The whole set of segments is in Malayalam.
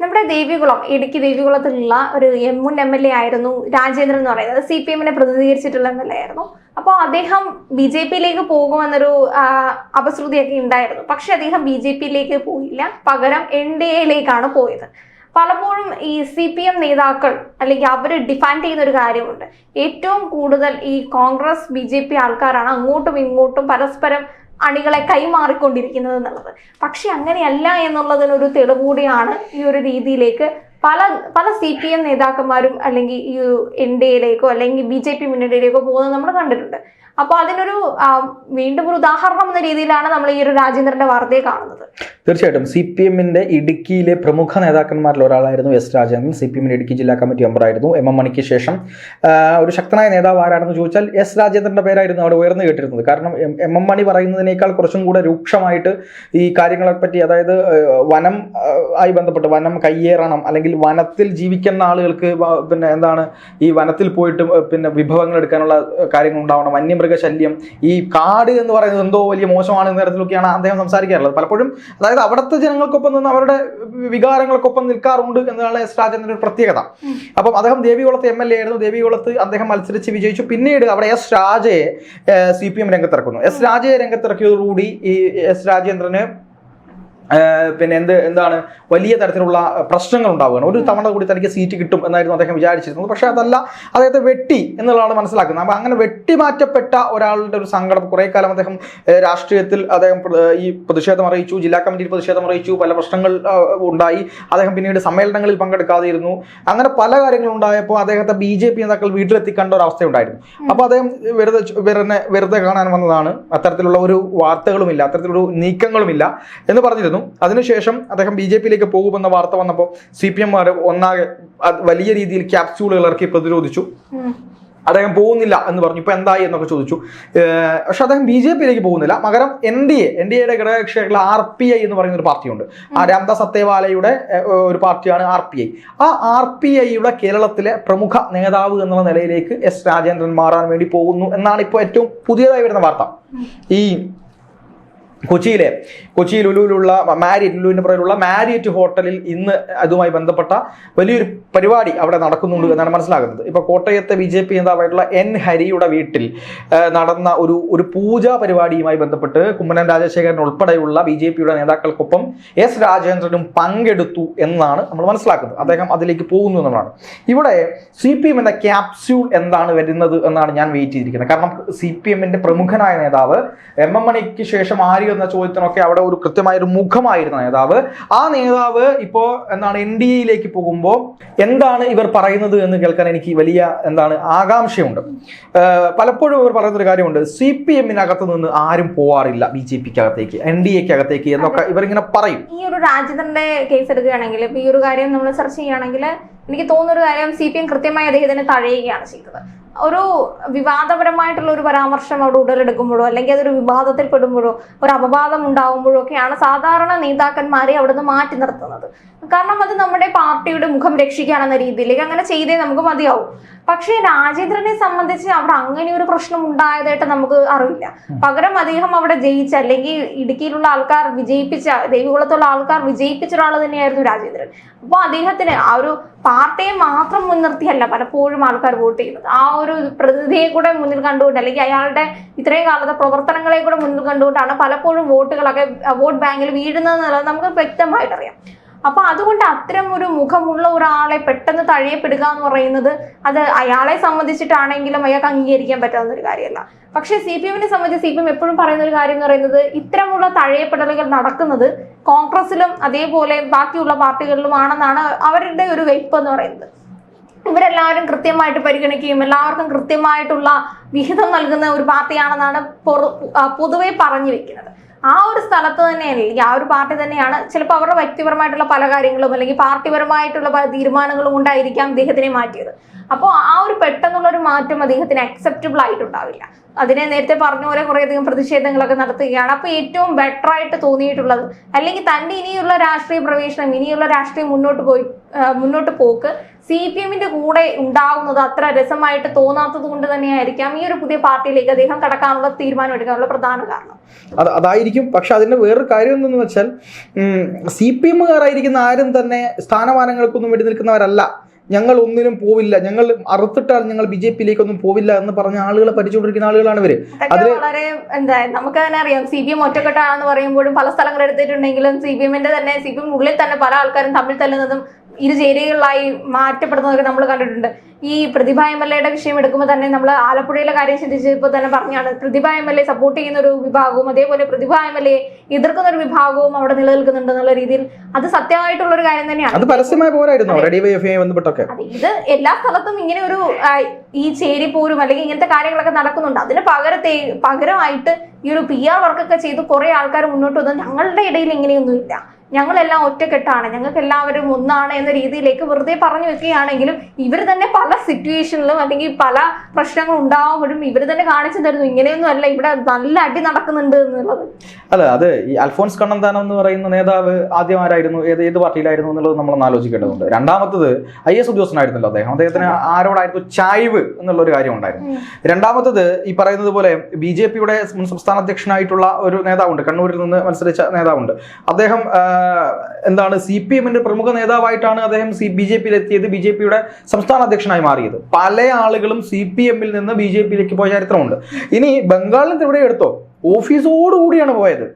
നമ്മുടെ ദേവികുളം ഇടുക്കി ദേവികുളത്തിലുള്ള ഒരു എം മുൻ എം എൽ എ ആയിരുന്നു രാജേന്ദ്രൻ എന്ന് പറയുന്നത്. സി പി എമ്മിനെ പ്രതിനിധീകരിച്ചിട്ടുള്ള എം എൽ എ ആയിരുന്നു അപ്പോൾ അദ്ദേഹം ബി ജെ പിയിലേക്ക് പോകുമെന്നൊരു അപശ്രുതിയൊക്കെ ഉണ്ടായിരുന്നു. പക്ഷെ അദ്ദേഹം ബി ജെ പിയിലേക്ക് പോയില്ല. പകരം എൻ ഡി എയിലേക്കാണ് പോയത്. പലപ്പോഴും ഈ സി പി എം നേതാക്കൾ അല്ലെങ്കിൽ അവർ ഡിഫൈൻഡ് ചെയ്യുന്ന ഒരു കാര്യമുണ്ട്. ഏറ്റവും കൂടുതൽ ഈ കോൺഗ്രസ് ബി ജെ പി ആൾക്കാരാണ് അങ്ങോട്ടും ഇങ്ങോട്ടും പരസ്പരം അണികളെ കൈമാറിക്കൊണ്ടിരിക്കുന്നത് എന്നുള്ളത്. പക്ഷെ അങ്ങനെയല്ല എന്നുള്ളതിനൊരു തെളിവ് കൂടിയാണ് ഈ ഒരു രീതിയിലേക്ക് പല പല സി പി എം നേതാക്കന്മാരും അല്ലെങ്കിൽ ഈ എൻ ഡി എയിലേക്കോ അല്ലെങ്കിൽ ബി ജെ പി മുന്നണിയിലേക്കോ പോകുന്നത് നമ്മൾ കണ്ടിട്ടുണ്ട്. അപ്പോൾ അതിനൊരു വീണ്ടും ഒരു ഉദാഹരണം എന്ന രീതിയിലാണ് നമ്മൾ ഈ ഒരു രാജേന്ദ്രന്റെ വാർത്തയെ കാണുന്നത്. തീർച്ചയായിട്ടും സി പി എമ്മിന്റെ ഇടുക്കിയിലെ പ്രമുഖ നേതാക്കന്മാരിൽ ഒരാളായിരുന്നു എസ് രാജേന്ദ്രൻ. സി പി എമ്മിന്റെ ഇടുക്കി ജില്ലാ കമ്മിറ്റി മെമ്പറായിരുന്നു എം എം മണിക്ക് ശേഷം. ഒരു ശക്തനായ നേതാവ് ആരാണെന്ന് ചോദിച്ചാൽ എസ് രാജേന്ദ്രന്റെ പേരായിരുന്നു അവിടെ ഉയർന്നു കേട്ടിരുന്നത്. കാരണം എം എം മണി പറയുന്നതിനേക്കാൾ കുറച്ചും കൂടെ രൂക്ഷമായിട്ട് ഈ കാര്യങ്ങളെപ്പറ്റി അതായത് വനം ആയി ബന്ധപ്പെട്ട് വനം കയ്യേറണം അല്ലെങ്കിൽ വനത്തിൽ ജീവിക്കുന്ന ആളുകൾക്ക് പിന്നെ എന്താണ് ഈ വനത്തിൽ പോയിട്ട് പിന്നെ വിഭവങ്ങൾ എടുക്കാനുള്ള കാര്യങ്ങൾ ഉണ്ടാവണം. വന്യമൃഗശല്യം. ഈ കാട് എന്ന് പറയുന്നത് എന്തോ വലിയ മോശമാണ് എന്ന തരത്തിലൊക്കെയാണ് അദ്ദേഹം സംസാരിക്കാറുള്ളത്. പലപ്പോഴും അതായത് അവിടുത്തെ ജനങ്ങൾക്കൊപ്പം നിന്ന് അവരുടെ വികാരങ്ങൾക്കൊപ്പം നിൽക്കാറുണ്ട് എന്നതാണ് എസ് രാജേന്ദ്രന്റെ ഒരു പ്രത്യേകത. അപ്പം അദ്ദേഹം ദേവികുളത്ത് എം എൽ എ ആയിരുന്നു. ദേവികുളത്ത് അദ്ദേഹം മത്സരിച്ച് വിജയിച്ചു. പിന്നീട് അവിടെ എസ് രാജയെ സി പി എം രംഗത്തിറക്കുന്നു. എസ് രാജയെ രംഗത്തിറക്കിയതോടുകൂടി ഈ എസ് രാജേന്ദ്രന് പിന്നെ എന്ത് എന്താണ് വലിയ തരത്തിലുള്ള പ്രശ്നങ്ങൾ ഉണ്ടാവുകയാണ് ഒരു തവണ കൂടി തനിക്ക് സീറ്റ് കിട്ടും എന്നായിരുന്നു അദ്ദേഹം വിചാരിച്ചിരുന്നത്. പക്ഷെ അതല്ല അദ്ദേഹത്തെ വെട്ടി എന്നുള്ളതാണ് മനസ്സിലാക്കുന്നത്. അപ്പം അങ്ങനെ വെട്ടി മാറ്റപ്പെട്ട ഒരാളുടെ ഒരു സങ്കടം കുറേ കാലം അദ്ദേഹം രാഷ്ട്രീയത്തിൽ അദ്ദേഹം ഈ പ്രതിഷേധം അറിയിച്ചു ജില്ലാ കമ്മിറ്റിയിൽ പ്രതിഷേധം അറിയിച്ചു പല പ്രശ്നങ്ങൾ ഉണ്ടായി. അദ്ദേഹം പിന്നീട് സമ്മേളനങ്ങളിൽ പങ്കെടുക്കാതെയിരുന്നു അങ്ങനെ പല കാര്യങ്ങളും ഉണ്ടായപ്പോൾ അദ്ദേഹത്തെ ബി ജെ പി നേതാക്കൾ വീട്ടിലെത്തി കണ്ട ഒരു അവസ്ഥയുണ്ടായിരുന്നു. അപ്പോൾ അദ്ദേഹം വെറുതെ വെറുതെ വെറുതെ കാണാൻ വന്നതാണ്. അത്തരത്തിലുള്ള ഒരു വാർത്തകളുമില്ല അത്തരത്തിലൊരു നീക്കങ്ങളുമില്ല എന്ന് പറഞ്ഞിരുന്നു. അതിനുശേഷം അദ്ദേഹം ബി ജെ പിയിലേക്ക് പോകുമെന്ന വാർത്ത വന്നപ്പോൾ സി പി എംമാർ ഒന്നാകെ വലിയ രീതിയിൽ ക്യാപ്സ്യൂളുകൾ ഇറക്കി പ്രതിരോധിച്ചു. അദ്ദേഹം പോകുന്നില്ല എന്ന് പറഞ്ഞു. ഇപ്പൊ എന്തായി എന്നൊക്കെ ചോദിച്ചു. പക്ഷെ അദ്ദേഹം ബി ജെ പിയിലേക്ക് പോകുന്നില്ല. മകരം N D A N D എയുടെ ഘടകകക്ഷിയായിട്ടുള്ള ആർ പി ഐ എന്ന് പറയുന്ന ഒരു പാർട്ടിയുണ്ട്. ആ രാംദാസ് സത്യവാലയുടെ ഒരു പാർട്ടിയാണ് ആർ പി ഐ. ആ ആർ പി ഐയുടെ കേരളത്തിലെ പ്രമുഖ നേതാവ് എന്നുള്ള നിലയിലേക്ക് എസ് രാജേന്ദ്രൻ മാറാൻ വേണ്ടി പോകുന്നു എന്നാണ് ഇപ്പോൾ ഏറ്റവും പുതിയതായി വരുന്ന വാർത്ത. ഈ കൊച്ചിയിലെ കൊച്ചി ലുലുവിലുള്ള മാരിയറ്റ് ലുലുവിന്റെ പുറകിലുള്ള മാരിയറ്റ് ഹോട്ടലിൽ ഇന്ന് അതുമായി ബന്ധപ്പെട്ട വലിയൊരു പരിപാടി അവിടെ നടക്കുന്നുണ്ട് എന്നാണ് മനസ്സിലാകുന്നത്. ഇപ്പൊ കോട്ടയത്തെ ബി ജെ പി നേതാവായിട്ടുള്ള എൻ ഹരിയുടെ വീട്ടിൽ നടന്ന ഒരു ഒരു പൂജാ പരിപാടിയുമായി ബന്ധപ്പെട്ട് കുമ്മനം രാജശേഖരൻ ഉൾപ്പെടെയുള്ള ബി ജെ പിയുടെ നേതാക്കൾക്കൊപ്പം എസ് രാജേന്ദ്രനും പങ്കെടുത്തു എന്നാണ് നമ്മൾ മനസ്സിലാക്കുന്നത്. അദ്ദേഹം അതിലേക്ക് പോകുന്നു എന്നുള്ളതാണ്. ഇവിടെ സി പി എം എന്ന ക്യാപ്സ്യൂൾ എന്താണ് വരുന്നത് എന്നാണ് ഞാൻ വെയിറ്റ് ചെയ്തിരിക്കുന്നത്. കാരണം സി പി പ്രമുഖനായ നേതാവ് എം എം മണിക്ക് ശേഷം ആര് എന്ന ചോദ്യത്തിനൊക്കെ അവിടെ ഒരു കൃത്യമായ ഒരു മുഖമായിരുന്ന നേതാവ്. ആ നേതാവ് ഇപ്പോ എന്താണ് എൻ ഡി എയിലേക്ക് പോകുമ്പോൾ എന്താണ് ഇവർ പറയുന്നത് എന്ന് കേൾക്കാൻ എനിക്ക് വലിയ എന്താണ് ആകാംക്ഷയുണ്ട്. പലപ്പോഴും ഇവർ പറയുന്നൊരു കാര്യമുണ്ട്. സി പി എമ്മിനകത്ത് നിന്ന് ആരും പോവാറില്ല ബി ജെ പിക്ക് അകത്തേക്ക് എൻ ഡി എക്ക് അകത്തേക്ക് എന്നൊക്കെ ഇവർ ഇങ്ങനെ പറയും. ഈ ഒരു രാജ്യത്തിന്റെ കേസ് എടുക്കുകയാണെങ്കിൽ ഈ ഒരു കാര്യം നമ്മൾ ചർച്ച ചെയ്യുകയാണെങ്കിൽ എനിക്ക് തോന്നുന്ന ഒരു കാര്യം സി പി എം കൃത്യമായി അദ്ദേഹത്തിനെ തഴയുകയാണ് ചെയ്തത്. ഒരു വിവാദപരമായിട്ടുള്ള ഒരു പരാമർശം അവിടെ ഉടലെടുക്കുമ്പോഴോ അല്ലെങ്കിൽ അതൊരു വിവാദത്തിൽ പെടുമ്പോഴോ ഒരു അപവാദം ഉണ്ടാകുമ്പോഴോ ഒക്കെയാണ് സാധാരണ നേതാക്കന്മാരെ അവിടുന്ന് മാറ്റി നിർത്തുന്നത്. കാരണം അത് നമ്മുടെ പാർട്ടിയുടെ മുഖം രക്ഷിക്കാനെന്ന രീതിയിലേക്ക് അങ്ങനെ ചെയ്തേ നമുക്ക് മതിയാവും. പക്ഷേ രാജേന്ദ്രനെ സംബന്ധിച്ച് അവിടെ അങ്ങനെ ഒരു പ്രശ്നം ഉണ്ടായതായിട്ട് നമുക്ക് അറിവില്ല. പകരം അദ്ദേഹം അവിടെ ജയിച്ച അല്ലെങ്കിൽ ഇടുക്കിയിലുള്ള ആൾക്കാർ വിജയിപ്പിച്ച ദേവികുളത്തുള്ള ആൾക്കാർ വിജയിപ്പിച്ച ഒരാൾ തന്നെയായിരുന്നു രാജേന്ദ്രൻ. അപ്പോൾ അദ്ദേഹത്തിന് ആ ഒരു പാർട്ടിയെ മാത്രം മുൻനിർത്തിയല്ല പലപ്പോഴും ആൾക്കാർ വോട്ട് ചെയ്യുന്നത്. ആ ഒരു പ്രതിനിധിയെ കൂടെ മുന്നിൽ കണ്ടുകൊണ്ട് അല്ലെങ്കിൽ അയാളുടെ ഇത്രയും കാലത്തെ പ്രവർത്തനങ്ങളെ കൂടെ മുന്നിൽ കണ്ടുകൊണ്ടാണ് പലപ്പോഴും വോട്ടുകളൊക്കെ വോട്ട് ബാങ്കിൽ വീഴുന്നത് എന്നുള്ളത് നമുക്ക് വ്യക്തമായിട്ട് അറിയാം അപ്പൊ അതുകൊണ്ട് അത്തരം ഒരു മുഖമുള്ള ഒരാളെ പെട്ടെന്ന് തഴയപ്പെടുക എന്ന് പറയുന്നത് അത് അയാളെ സംബന്ധിച്ചിട്ടാണെങ്കിലും അയാൾക്ക് അംഗീകരിക്കാൻ പറ്റാവുന്ന ഒരു കാര്യമല്ല. പക്ഷെ സി പി എമ്മിനെ സംബന്ധിച്ച് സി പി എം എപ്പോഴും പറയുന്ന ഒരു കാര്യം എന്ന് പറയുന്നത് ഇത്തരമുള്ള തഴയപ്പെടലുകൾ നടക്കുന്നത് കോൺഗ്രസിലും അതേപോലെ ബാക്കിയുള്ള പാർട്ടികളിലും ആണെന്നാണ് അവരുടെ ഒരു വെയ്പ്പ് എന്ന് പറയുന്നത്. ഇവരെല്ലാവരും കൃത്യമായിട്ട് പരിഗണിക്കുകയും എല്ലാവർക്കും കൃത്യമായിട്ടുള്ള വിഹിതം നൽകുന്ന ഒരു പാർട്ടിയാണെന്നാണ് പൊതുവെ പറഞ്ഞു വെക്കുന്നത്. ആ ഒരു സ്ഥലത്ത് തന്നെ അല്ലെങ്കിൽ ആ ഒരു പാർട്ടി തന്നെയാണ് ചിലപ്പോൾ അവരുടെ വ്യക്തിപരമായിട്ടുള്ള പല കാര്യങ്ങളും അല്ലെങ്കിൽ പാർട്ടിപരമായിട്ടുള്ള പല തീരുമാനങ്ങളും ഉണ്ടായിരിക്കാം അദ്ദേഹത്തിനെ മാറ്റിയത്. അപ്പോൾ ആ ഒരു പെട്ടെന്നുള്ള ഒരു മാറ്റം അദ്ദേഹത്തിന് അക്സെപ്റ്റബിൾ ആയിട്ടുണ്ടാവില്ല. അതിനെ നേരത്തെ പറഞ്ഞ പോലെ കുറേയധികം പ്രതിഷേധങ്ങളൊക്കെ നടത്തുകയാണ്. അപ്പോൾ ഏറ്റവും ബെറ്റർ ആയിട്ട് തോന്നിയിട്ടുള്ളത് അല്ലെങ്കിൽ തന്റെ ഇനിയുള്ള രാഷ്ട്രീയ പ്രവേശനം ഇനിയുള്ള രാഷ്ട്രീയം മുന്നോട്ട് പോയി മുന്നോട്ട് പോക്ക് സി പി എമ്മിന്റെ കൂടെ ഉണ്ടാവുന്നത് അത്ര രസമായിട്ട് തോന്നാത്തത് കൊണ്ട് തന്നെയായിരിക്കാം ഈ ഒരു പുതിയ പാർട്ടിയിലേക്ക് അദ്ദേഹം കടക്കാനുള്ള തീരുമാനം എടുക്കാനുള്ള പ്രധാന കാരണം. അത് അതായിരിക്കും. പക്ഷെ അതിന്റെ വേറൊരു കാര്യം എന്തെന്ന് വെച്ചാൽ സി പി എമ്മുകാരായിരിക്കുന്ന ആരും തന്നെ സ്ഥാനമാനങ്ങൾക്കൊന്നും വേണ്ടി നിൽക്കുന്നവരല്ല ഞങ്ങൾ ഒന്നിനും പോവില്ല. ഞങ്ങൾ അറുത്തിട്ടാൽ ഞങ്ങൾ ബി ജെ പിയിലേക്കൊന്നും പോവില്ല എന്ന് പറഞ്ഞ ആളുകളെ പഠിച്ചുകൊണ്ടിരിക്കുന്ന ആളുകളാണ് ഇവർ. അതിൽ വളരെ എന്താ നമുക്ക് തന്നെ അറിയാം. സി പി എം ഒറ്റക്കെട്ടാണെന്ന് പറയുമ്പോഴും പല സ്ഥലങ്ങൾ എടുത്തിട്ടുണ്ടെങ്കിലും സി പി എമ്മിന്റെ തന്നെ സി പി എം ഉള്ളിൽ തന്നെ പല ആൾക്കാരും തമ്മിൽ തല്ലുന്നതും ഇരു ചേരികളിലായി മാറ്റപ്പെടുന്നതൊക്കെ നമ്മൾ കണ്ടിട്ടുണ്ട്. ഈ പ്രതിഭ എം എൽ എയുടെ വിഷയം എടുക്കുമ്പോൾ തന്നെ നമ്മൾ ആലപ്പുഴയിലെ കാര്യം ചിന്തിച്ചപ്പോൾ തന്നെ പറഞ്ഞാണ്. Prathibha M L A support ചെയ്യുന്ന ഒരു വിഭാഗവും അതേപോലെ പ്രതിഭ എം എൽ എ എതിർക്കുന്ന ഒരു വിഭാഗവും അവിടെ നിലനിൽക്കുന്നുണ്ട് എന്നുള്ള രീതിയിൽ അത് സത്യമായിട്ടുള്ള ഒരു കാര്യം തന്നെയാണ്. അത് പരസ്യമായ പോരായിരുന്നു. ബന്ധപ്പെട്ടൊക്കെ. ഇത് എല്ലാ സ്ഥലത്തും ഇങ്ങനെ ഒരു ഈ ചേരി പോരും അല്ലെങ്കിൽ ഇങ്ങനത്തെ കാര്യങ്ങളൊക്കെ നടക്കുന്നുണ്ട്. അതിന് പകരത്തെ പകരമായിട്ട് ഈ ഒരു പി ആർ വർക്കൊക്കെ ചെയ്ത് കുറെ ആൾക്കാർ മുന്നോട്ട് വന്നു ഞങ്ങളുടെ ഇടയിൽ ഇങ്ങനെയൊന്നുമില്ല. ഞങ്ങളെല്ലാം ഒറ്റക്കെട്ടാണ്. ഞങ്ങൾക്ക് എല്ലാവരും ഒന്നാണ് എന്ന രീതിയിലേക്ക് വെറുതെ പറഞ്ഞു വെക്കുകയാണെങ്കിലും ഇവർ തന്നെ പല സിറ്റുവേഷനിലും അല്ലെങ്കിൽ പല പ്രശ്നങ്ങൾ ഉണ്ടാവുമ്പോഴും ഇവർ തന്നെ കാണിച്ചു തരുന്നു. ഇങ്ങനെയൊന്നും അല്ല ഇവിടെ നല്ല അടി നടക്കുന്നുണ്ട് എന്നുള്ളത്. അല്ല അത് ഈ അൽഫോൺസ് കണ്ണന്താനം എന്ന് പറയുന്ന നേതാവ് ആദ്യമാരായിരുന്നു ഏത് ഏത് പാർട്ടിയിലായിരുന്നു എന്നുള്ളത് നമ്മൾ ആലോചിക്കേണ്ടതുണ്ട്. രണ്ടാമത്തത് ഐ എസ് ഉദ്യോഗസ്ഥനായിരുന്നല്ലോ അദ്ദേഹം. അദ്ദേഹത്തിന് ആരോടായിരുന്നു ചായ്വ് എന്നുള്ള ഒരു കാര്യം ഉണ്ടായിരുന്നു. രണ്ടാമത്തത് ഈ പറയുന്നത് പോലെ ബി ജെ പിയുടെ മുൻ സംസ്ഥാന അധ്യക്ഷനായിട്ടുള്ള ഒരു നേതാവുണ്ട്. കണ്ണൂരിൽ നിന്ന് മത്സരിച്ച നേതാവുണ്ട്. അദ്ദേഹം എന്താണ് സി പി എമ്മിന്റെ പ്രമുഖ നേതാവായിട്ടാണ് അദ്ദേഹം സി ബി ജെ പിയിൽ എത്തിയത് ബി ജെ പിയുടെ സംസ്ഥാന അധ്യക്ഷനായി മാറിയത്. പല ആളുകളും സി പി എമ്മിൽ നിന്ന് ബി ജെ പിയിലേക്ക് പോയ ചരിത്രമുണ്ട്. ഇനി ബംഗാളിൽ നിന്ന് ഇവിടെ എടുത്തോ? ഓഫീസോടുകൂടിയാണ് പോയത്.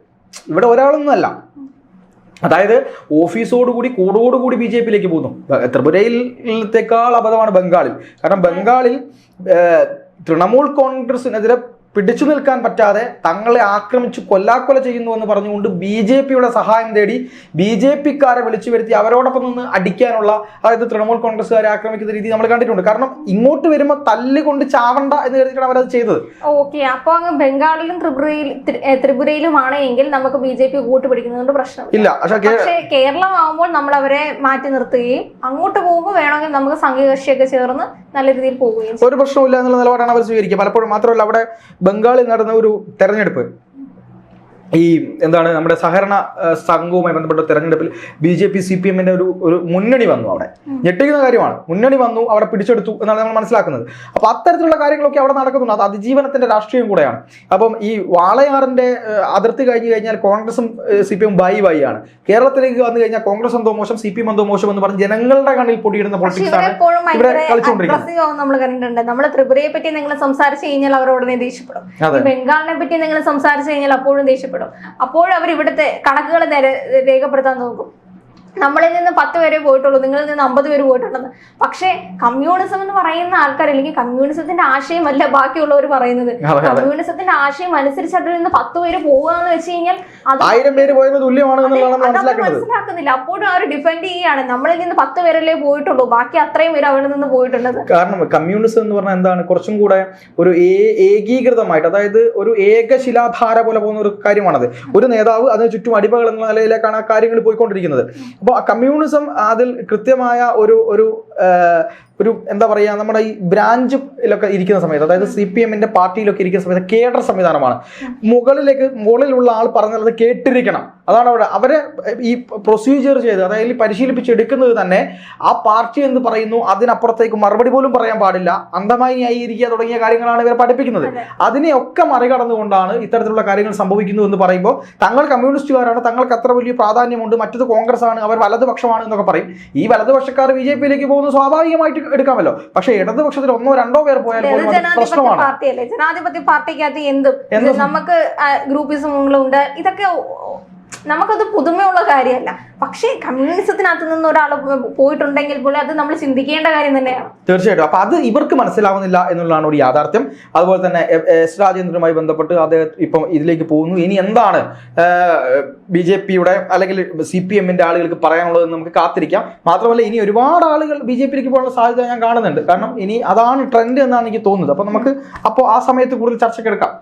ഇവിടെ ഒരാളൊന്നുമല്ല. അതായത് ഓഫീസോടുകൂടി കൂടോടുകൂടി ബി ജെ പിയിലേക്ക് പോകുന്നു. ത്രിപുരയിലത്തേക്കാൾ അബദ്ധമാണ് ബംഗാളിൽ. കാരണം ബംഗാളിൽ തൃണമൂൽ കോൺഗ്രസിനെതിരെ പിടിച്ചു നിൽക്കാൻ പറ്റാതെ തങ്ങളെ ആക്രമിച്ച് കൊല്ലാക്കൊല ചെയ്യുന്നു എന്ന് പറഞ്ഞുകൊണ്ട് ബി ജെ പിയുടെ സഹായം തേടി ബി ജെ പിക്കാരെ വിളിച്ചു വരുത്തി അവരോടൊപ്പം നിന്ന് അടിക്കാനുള്ള അതായത് തൃണമൂൽ കോൺഗ്രസ്സുകാരെ ആക്രമിക്കുന്ന രീതി നമ്മൾ കണ്ടിട്ടുണ്ട്. കാരണം ഇങ്ങോട്ട് വരുമ്പോൾ തല്ലുകൊണ്ട് ചാവണ്ട എന്ന് കരുതിയിട്ടാണ് അവരത് ചെയ്തത്. ഓക്കെ അപ്പൊ അങ്ങ് ബംഗാളിലും ത്രിപുരയിൽ ത്രിപുരയിലുമാണ് എങ്കിൽ നമുക്ക് ബി ജെ പി കൂട്ടുപിടിക്കുന്നതുകൊണ്ട് പ്രശ്നം ഇല്ല പക്ഷേ കേരളം ആവുമ്പോൾ നമ്മൾ അവരെ മാറ്റി നിർത്തുകയും അങ്ങോട്ട് പോകുമ്പോൾ വേണമെങ്കിൽ നമുക്ക് സംഘകക്ഷിയൊക്കെ ചേർന്ന് നല്ല രീതിയിൽ പോവുകയും ഒരു പ്രശ്നമില്ല എന്നുള്ള നിലപാടാണ് അവർ സ്വീകരിക്കുക. പലപ്പോഴും മാത്രമല്ല അവിടെ ബംഗാളിൽ നടന്ന ഒരു തെരഞ്ഞെടുപ്പ്. ഈ എന്താണ് നമ്മുടെ സഹകരണ സംഘവുമായി ബന്ധപ്പെട്ട തെരഞ്ഞെടുപ്പിൽ B J P C P എമ്മിന്റെ ഒരു ഒരു മുന്നണി വന്നു അവിടെ. ഞെട്ടിക്കുന്ന കാര്യമാണ്. മുന്നണി വന്നു അവിടെ പിടിച്ചെടുത്തു എന്നാണ് നമ്മൾ മനസ്സിലാക്കുന്നത്. അപ്പൊ അത്തരത്തിലുള്ള കാര്യങ്ങളൊക്കെ അവിടെ നടക്കുന്നുണ്ട്. അത് അതിജീവനത്തിന്റെ രാഷ്ട്രീയം കൂടെയാണ്. അപ്പം ഈ വാളയാറിന്റെ അതിർത്തി കഴിഞ്ഞു കഴിഞ്ഞാൽ കോൺഗ്രസും C P M bye bye ആണ്. കേരളത്തിലേക്ക് വന്നു കഴിഞ്ഞാൽ കോൺഗ്രസ് എന്തോ മോശം സി പി എം എന്തോ മോശം എന്ന് പറഞ്ഞ് ജനങ്ങളുടെ കണ്ണിൽ പൊടിയിടുന്ന പൊളിറ്റിക്സ് ആണ് ഇവിടെ കളിച്ചുകൊണ്ടിരിക്കുന്നത്. നമ്മൾ കണ്ടിട്ടുണ്ട്. നമ്മൾ ത്രിപുരയെ പറ്റി നിങ്ങൾ സംസാരിച്ചു കഴിഞ്ഞാൽ അവർ ഉടനെ ദേഷ്യപ്പെടും. ബംഗാളിനെ പറ്റി നിങ്ങൾ സംസാരിച്ചു കഴിഞ്ഞാൽ അപ്പോഴും ദേഷ്യപ്പെടും. അപ്പോഴും അവർ ഇവിടുത്തെ കണക്കുകൾ നേരെ രേഖപ്പെടുത്താൻ നോക്കും. നമ്മളിൽ നിന്ന് പത്ത് പേരെ പോയിട്ടുള്ളൂ നിങ്ങളിൽ നിന്ന് അമ്പത് പേര് പോയിട്ടുണ്ടെന്ന് പക്ഷേ കമ്മ്യൂണിസം എന്ന് പറയുന്ന ആൾക്കാർ അല്ലെങ്കിൽ കമ്മ്യൂണിസത്തിന്റെ ആശയമല്ല ബാക്കിയുള്ളവർ പറയുന്നത്. കമ്മ്യൂണിസത്തിന്റെ ആശയം അനുസരിച്ച് അതിൽ നിന്ന് പത്ത് പേര് പോവുക എന്ന് വെച്ച് കഴിഞ്ഞാൽ അത് ആയിരം പേര് പോയത് മനസ്സിലാക്കുന്നില്ല. അപ്പോഴും അവർ ഡിഫെൻഡ് ചെയ്യാണ് നമ്മളിൽ നിന്ന് പത്ത് പേരല്ലേ പോയിട്ടുള്ളൂ. ബാക്കി അത്രയും പേര് അവിടെ നിന്ന് പോയിട്ടുള്ളത്. കാരണം കമ്മ്യൂണിസം എന്ന് പറഞ്ഞാൽ എന്താണ്? കുറച്ചും കൂടെ ഒരു ഏകീകൃതമായിട്ട് അതായത് ഒരു ഏകശിലാധാര പോലെ പോകുന്ന ഒരു കാര്യമാണത്. ഒരു നേതാവ് അതിന് ചുറ്റും അടിമകൾ എന്ന നിലയിലേക്കാണ് ആ കാര്യങ്ങൾ പോയിക്കൊണ്ടിരിക്കുന്നത്. അപ്പോൾ കമ്മ്യൂണിസം അതിൽ കൃത്യമായ ഒരു ഒരു ഒരു എന്താ പറയുക നമ്മുടെ ഈ ബ്രാഞ്ചിലൊക്കെ ഇരിക്കുന്ന സമയത്ത് അതായത് സി പി എമ്മിന്റെ പാർട്ടിയിലൊക്കെ ഇരിക്കുന്ന സമയത്ത് കേഡർ സംവിധാനമാണ്. മുകളിലേക്ക് മുകളിലുള്ള ആൾ പറഞ്ഞത് കേട്ടിരിക്കണം. അതാണ് അവിടെ അവരെ ഈ പ്രൊസീജിയർ ചെയ്ത് അതായത് പരിശീലിപ്പിച്ചെടുക്കുന്നത് തന്നെ ആ പാർട്ടി എന്ന് പറയുന്നു അതിനപ്പുറത്തേക്ക് മറുപടി പോലും പറയാൻ പാടില്ല. അന്ധമായി ന്യായീകരിക്കുക തുടങ്ങിയ കാര്യങ്ങളാണ് ഇവരെ പഠിപ്പിക്കുന്നത്. അതിനെയൊക്കെ മറികടന്നുകൊണ്ടാണ് ഇത്തരത്തിലുള്ള കാര്യങ്ങൾ സംഭവിക്കുന്നു എന്ന് പറയുമ്പോൾ തങ്ങൾ കമ്മ്യൂണിസ്റ്റുകാരാണ് തങ്ങൾക്ക് അത്ര വലിയ പ്രാധാന്യമുണ്ട് മറ്റത് കോൺഗ്രസ് ആണ് അവർ വലതുപക്ഷമാണ് എന്നൊക്കെ പറയും. ഈ വലതുപക്ഷക്കാർ ബി ജെ പിയിലേക്ക് പോകുന്നത് സ്വാഭാവികമായിട്ട് എടുക്കാമല്ലോ. പക്ഷെ ഇടതുപക്ഷത്തിൽ ഒന്നോ രണ്ടോ പേർ പോയാൽ പോലും പ്രശ്നമാണ്. ജനാധിപത്യ പാർട്ടിക്കകത്ത് എന്തും? നമുക്ക് ഗ്രൂപ്പിസമുകളുണ്ട് ഇതൊക്കെ നമുക്കത് പുതുമയുള്ള കാര്യമല്ല. പക്ഷേ കമ്മ്യൂണിസത്തിനകത്ത് നിന്ന് ഒരാൾ പോയിട്ടുണ്ടെങ്കിൽ പോലും അത് നമ്മൾ ചിന്തിക്കേണ്ട കാര്യം തന്നെയാണ്. തീർച്ചയായിട്ടും. അപ്പൊ അത് ഇവർക്ക് മനസ്സിലാവുന്നില്ല എന്നുള്ളതാണ് ഒരു യാഥാർത്ഥ്യം. അതുപോലെ തന്നെ എസ് രാജേന്ദ്രനുമായി ബന്ധപ്പെട്ട് അദ്ദേഹം ഇപ്പം ഇതിലേക്ക് പോകുന്നു. ഇനി എന്താണ് ബി ജെ പിയുടെ അല്ലെങ്കിൽ സി പി എമ്മിന്റെ ആളുകൾക്ക് പറയാനുള്ളത് നമുക്ക് കാത്തിരിക്കാം. മാത്രമല്ല ഇനി ഒരുപാട് ആളുകൾ ബി ജെ പിയിലേക്ക് പോകാനുള്ള സാധ്യത ഞാൻ കാണുന്നുണ്ട്. കാരണം ഇനി അതാണ് ട്രെൻഡ് എന്നാണ് എനിക്ക് തോന്നുന്നത്. അപ്പൊ നമുക്ക് അപ്പോൾ ആ സമയത്ത് കൂടുതൽ ചർച്ചക്കെടുക്കാം